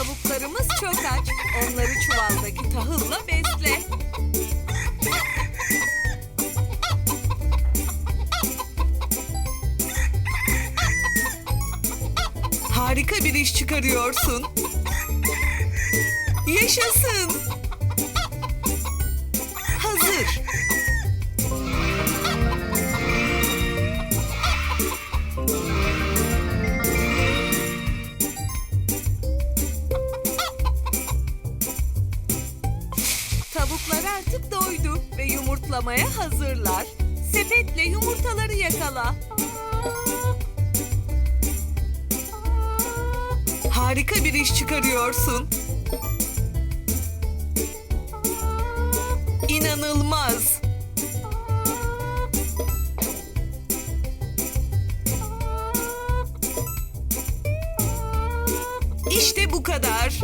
Tavuklarımız çok aç. Onları çuvaldaki tahılla besle. Harika bir iş çıkarıyorsun. Yaşasın. Tavuklar artık doydu ve yumurtlamaya hazırlar. Sepetle yumurtaları yakala. Harika bir iş çıkarıyorsun. İnanılmaz. İşte bu kadar.